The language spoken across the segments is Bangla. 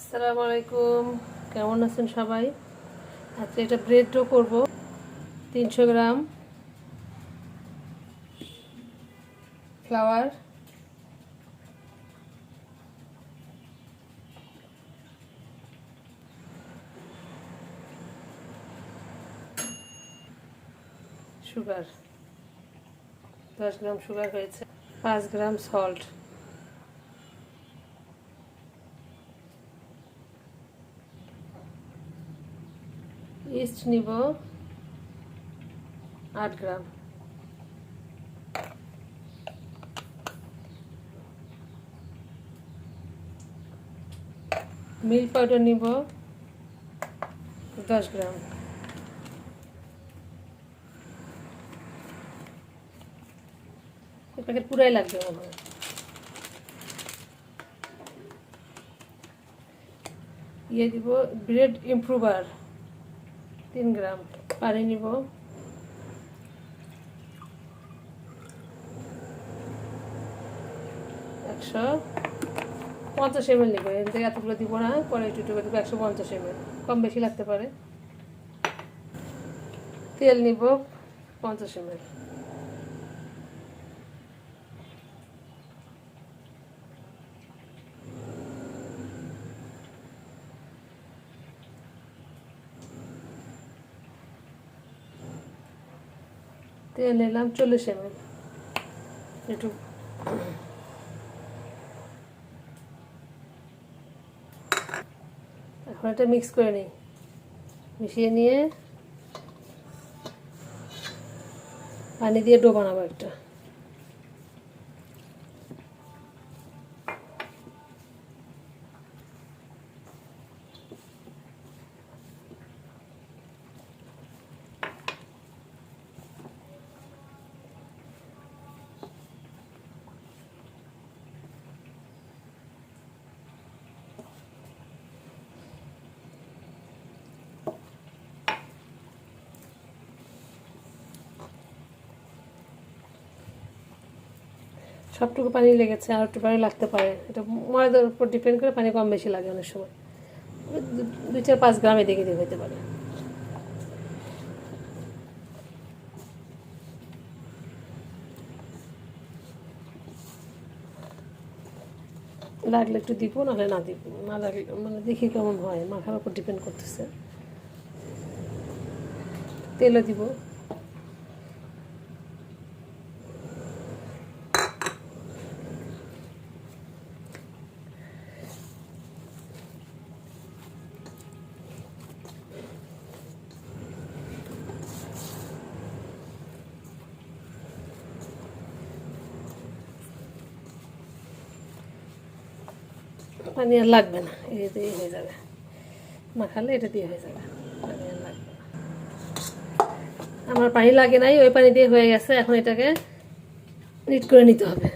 আসসালামু আলাইকুম। কেমন আছেন সবাই? আজকে এটা ব্রেড ডো করব, তিনশো গ্রাম। ফ্লাওয়ার সুগার দশ গ্রাম সুগার হয়েছে। পাঁচ গ্রাম সল্ট ইস্ট নিব আট গ্রাম। মিল পাউডার নিব দশ গ্রাম। প্যাকেট পুরাই লাগবে হয়। ইয়ে দিব ব্রেড ইমপ্রুভার। তিন গ্রাম। পানি নিব। একশো পঞ্চাশ এমএল নিব। এর থেকে এতগুলো দিব না, পরে একটু করে দিব, একশো পঞ্চাশ এমএল কম বেশি লাগতে পারে। তেল নিব পঞ্চাশ এম তেল নিলাম চল্লিশ এম একটু। এখন এটা মিক্স করে নিই। মিশিয়ে নিয়ে পানি দিয়ে ডো বানাবো একটা। সবটুকু পানি লেগেছে, আর একটু পানি লাগতে পারে। এটা ময়দার উপর ডিপেন্ড করে পানি কম বেশি লাগে অনেক সময়। দুই চার পাঁচ গ্রামে দেখে দিয়ে হইতে পারে। লাগলে একটু দিব, নাহলে না দিব। না লাগলে মানে দেখি কেমন হয়। মাখার উপর ডিপেন্ড করতেছে। তেলও দিব। পানি আর লাগবে না এই দিয়ে হয়ে যাবে। মাখালে এটা দিয়ে হয়ে যাবে, পানি আর লাগবে আমার পানি লাগে নাই, ওই পানি দিয়ে হয়ে গেছে, এখন এটাকে নিট করে নিতে হবে।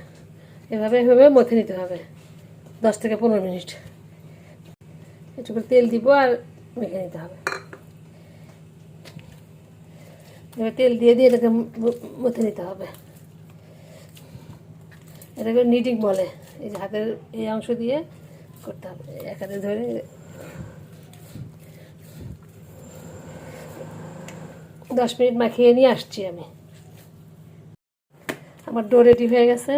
এভাবে এভাবে মথে নিতে হবে, দশ থেকে পনেরো মিনিট। একটু করে তেল দিব আর মেখে নিতে হবে। এবার তেল দিয়ে দিয়ে এটাকে মথে নিতে হবে। এটাকে নিটিং বলে, এই যে হাতের এই অংশ দিয়ে করতে হবে। এক ধরে দশ মিনিট মাখিয়ে নিয়ে আসছি আমি। আমার ডো রেডি হয়ে গেছে।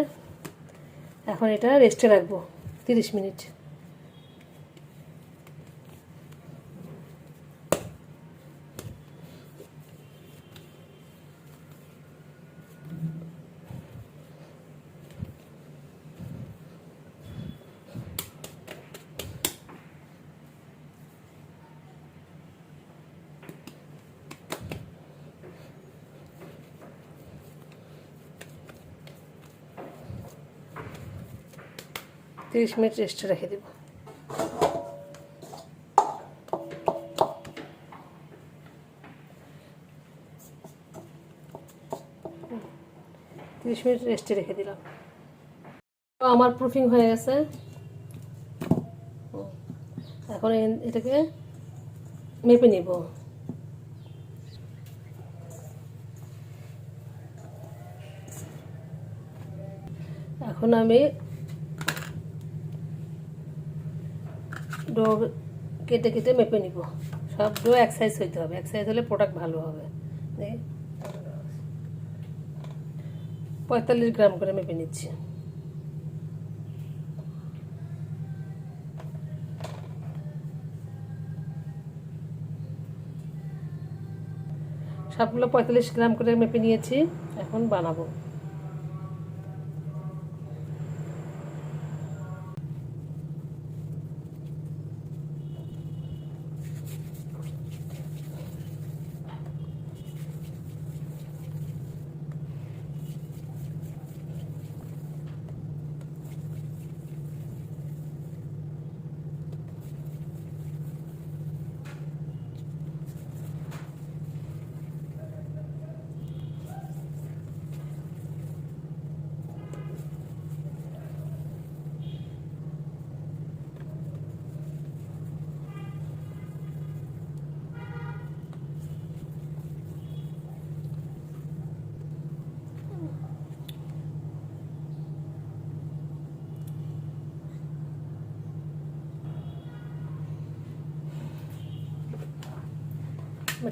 এখন এটা রেস্টে রাখব, তিরিশ মিনিট। তিরিশ মিনিট রেস্টে রেখে দেবো। তিরিশ মিনিট রেস্টে রেখে দিলাম। আমার প্রুফিং হয়ে গেছে। এখন এটাকে মেপে নিব। এখন আমি ডো কেটে কেটে মেপে নিব। সব ডো এক সাইজ হইতে হবে। এক সাইজ হলে প্রোডাক্ট ভালো হবে। পঁয়তাল্লিশ গ্রাম করে মেপে নিচ্ছি। সবগুলো পঁয়তাল্লিশ গ্রাম করে মেপে নিয়েছি। এখন বানাবো।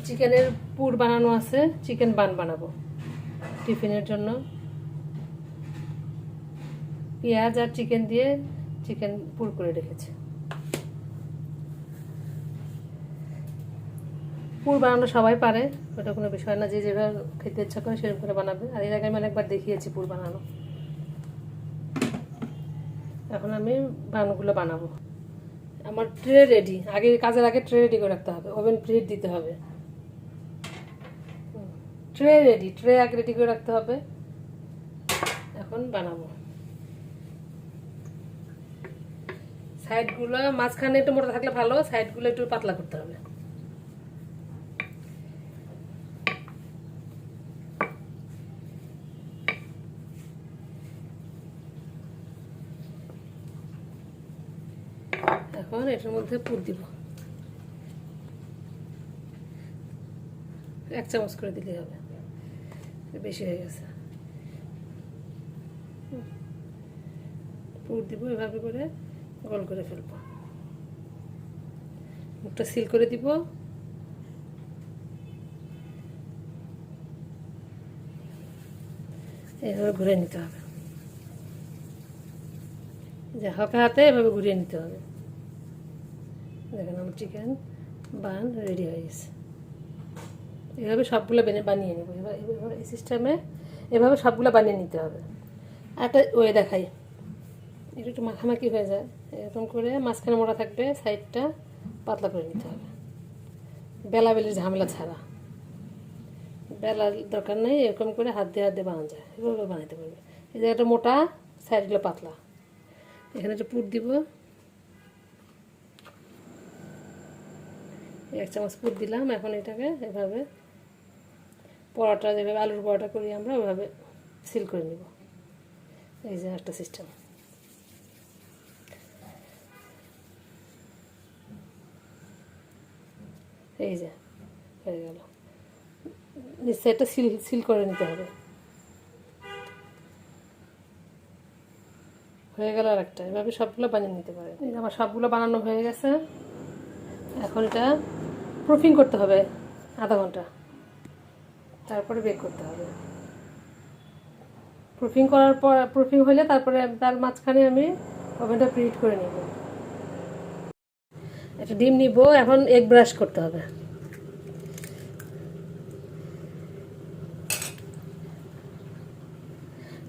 চিকেনের পুর বানানো আছে, চিকেন বান বানাবো। টিফিনের জন্য। পেঁয়াজ আর চিকেন দিয়ে চিকেন পুর করে রেখেছি। পুর বানানো সবাই পারে, ওটা কোনো বিষয় না, যে যেভাবে খেতে ইচ্ছা করে সেরকম করে বানাবে। আর এর আগে আমি অনেকবার দেখিয়েছি পুর বানানো। এখন আমি বানানোগুলো বানাবো। আমার ট্রে রেডি, আগে কাজের আগে ট্রে রেডি করে রাখতে হবে, ওভেন প্রিহিট দিতে হবে। ট্রে রেডি ট্রে আগে রেডি করে রাখতে হবে। এখন বানাবো। সাইডগুলো মাঝখানে একটু মোটা থাকলে ভালো সাইডগুলো একটু পাতলা করতে হবে। এখন এটার মধ্যে পুর দিব। এক চামচ করে দিলেই হবে। বেশি হয়ে গেছে। পুর দিব এভাবে করে, গোল করে ফেলব। মুখটা সিল করে দিব। এইভাবে ঘুরে নিতে হবে। যে হালকা হাতে এভাবে ঘুরিয়ে নিতে হবে। দেখেন আমার চিকেন বান রেডি হয়ে গেছে। এভাবে সবগুলো বেনে, বানিয়ে নেব। এবার এবার এই সিস্টেমে এভাবে সবগুলো বানিয়ে নিতে হবে। একটা ওয়ে দেখাই। একটু একটু মাখামাখি হয়ে যায়। এরকম করে মাঝখানে মোটা থাকবে সাইডটা পাতলা করে নিতে হবে। বেলা বেলির ঝামেলা ছাড়া। বেলার দরকার নেই, এরকম করে হাত দিয়ে হাত দিয়ে বানানো যায়। এভাবে বানাতে পারবে। এই জায়গাটা মোটা সাইডগুলো পাতলা। এখানে একটা পুর দিব, এক চামচ পুর দিলাম। এখন এটাকে এভাবে পরোটা যেভাবে, আলুর পরোটা করি আমরা ওইভাবে সিল করে নিব। এই যে একটা সিস্টেম এই যে, হয়ে গেল। এটা সিল সিল করে নিতে হবে। হয়ে গেল আর একটা এভাবে সবগুলো বানিয়ে নিতে পারে এই যে আমার সবগুলো বানানো হয়ে গেছে। এখন এটা প্রুফিং করতে হবে, আধা ঘণ্টা। তারপরে বেক করতে হবে। প্রুফিং করার পর প্রুফিং হলে তারপরে তার মাঝখানে আমি ওভেনটা প্রিহিট করে নিব। একটা ডিম নিব, এখন এগ ব্রাশ করতে হবে।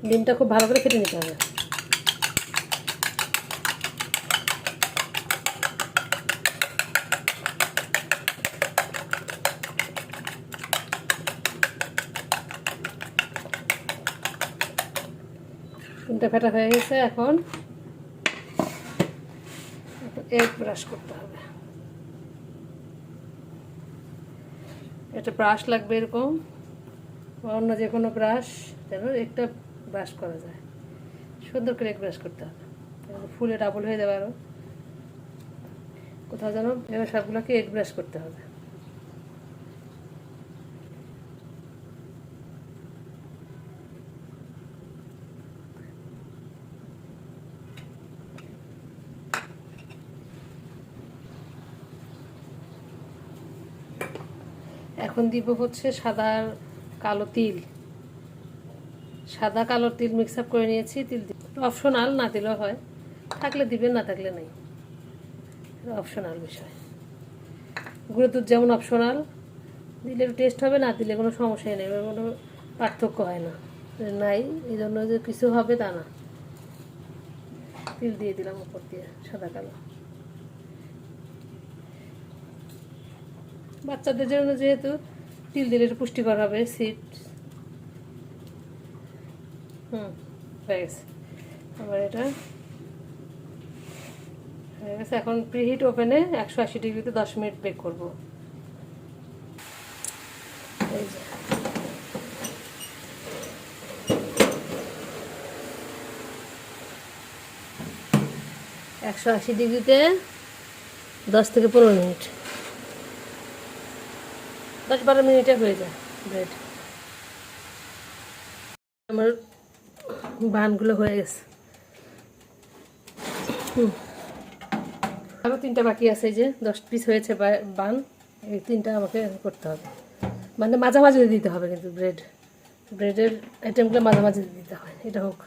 ডিমটা খুব ভালো করে ফেটে নিতে হবে। ডিমটা ফেটা হয়ে গেছে এখন। এগ ব্রাশ করতে হবে। একটা ব্রাশ লাগবে এরকম, বা অন্য যে কোনো ব্রাশ যেন একটা ব্রাশ করা যায়। সুন্দর করে এক ব্রাশ করতে হবে। ফুলে ডাবল হয়ে যাবে আরও কোথাও যেন এবার সবগুলোকে এক ব্রাশ করতে হবে। এখন দিব হচ্ছে সাদা কালো তিল। সাদা কালো তিল মিক্স আপ করে নিয়েছি, তিল অপশনাল না দিলেও হয়। থাকলে দিবেন, না থাকলে নেই। অপশনাল বিষয়। গুঁড়ো দুধ যেমন অপশনাল দিলে টেস্ট হবে, না দিলে কোনো সমস্যাই নেই। কোনো পার্থক্য হয় না। নাই, এই জন্য যে কিছু হবে তা না। তিল দিয়ে দিলাম উপর দিয়ে, সাদা কালো। বাচ্চাদের জন্য যেহেতু তিল দিলে একটু পুষ্টিকর হবে সিট হুম, হয়ে গেছে। আবার এটা গেছে। এখন প্রিহিট ওভেনে একশো আশি ডিগ্রিতে দশ মিনিট বেক করব। একশো আশি ডিগ্রিতে দশ থেকে পনেরো মিনিট। দশ বারো মিনিটে হয়ে যায় ব্রেড। আমার বানগুলো হয়ে গেছে। হুম। আরও তিনটা বাকি আছে যে দশ পিস হয়েছে বান, এই তিনটা আমাকে করতে হবে। মানে মাঝামাঝি দিতে হবে কিন্তু ব্রেড। ব্রেডের আইটেমগুলো মাঝামাঝি দিতে হয়, এটা হোক।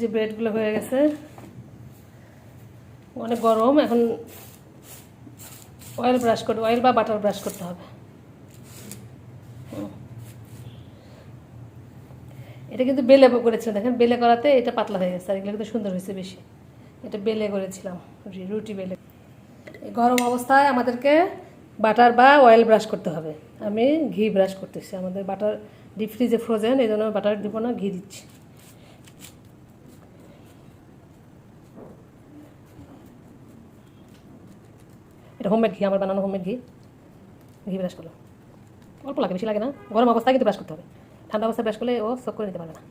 যে ব্রেডগুলো হয়ে গেছে। অনেক গরম, এখন অয়েল ব্রাশ করতে অয়েল বা বাটার ব্রাশ করতে হবে। এটা কিন্তু বেলে করেছিলাম, দেখেন বেলে করাতে এটা পাতলা হয়ে গেছে, আর এগুলো কিন্তু সুন্দর হয়েছে বেশি। এটা বেলে করেছিলাম, রুটি- বেলে। গরম অবস্থায় আমাদেরকে বাটার বা অয়েল ব্রাশ করতে হবে। আমি ঘি ব্রাশ করতেছি, আমাদের বাটার ডিপ ফ্রিজে ফ্রোজেন এই জন্য বাটার দিব না, ঘি দিচ্ছি। এটা হোমমেড ঘি আমার বানানো হোমমেড ঘি। ঘি ব্রাশ করলাম। অল্প লাগে বেশি লাগে না। গরম অবস্থায় কিন্তু ব্রাশ করতে হবে। ঠান্ডা অবস্থায় ব্রাশ করলে ও সক করে নিতে পারবে না।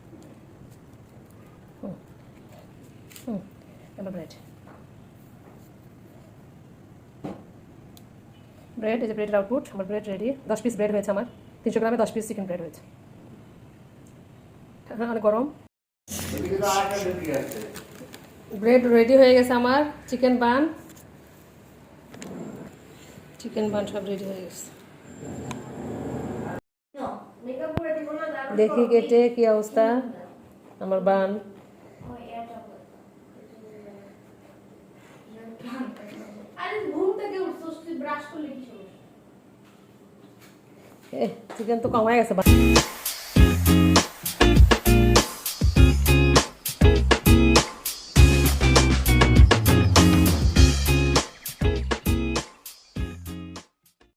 হুম। হুম এবার ব্রেড ব্রেড এই যে ব্রেডের আউটপুট আমার ব্রেড রেডি দশ পিস ব্রেড হয়েছে আমার। তিনশো গ্রামে দশ পিস চিকেন ব্রেড হয়েছে। হ্যাঁ অনেক গরম। ব্রেড রেডি হয়ে গেছে আমার। চিকেন বান চিকেন বান সব রেডি হয়ে গেছে দেখি কেটে কি অবস্থা আমার বান আরে ঘুম থেকে উঠছস তুই ব্রাশ করলে কি সমস্যা চিকেন তো কমায় গেছে বান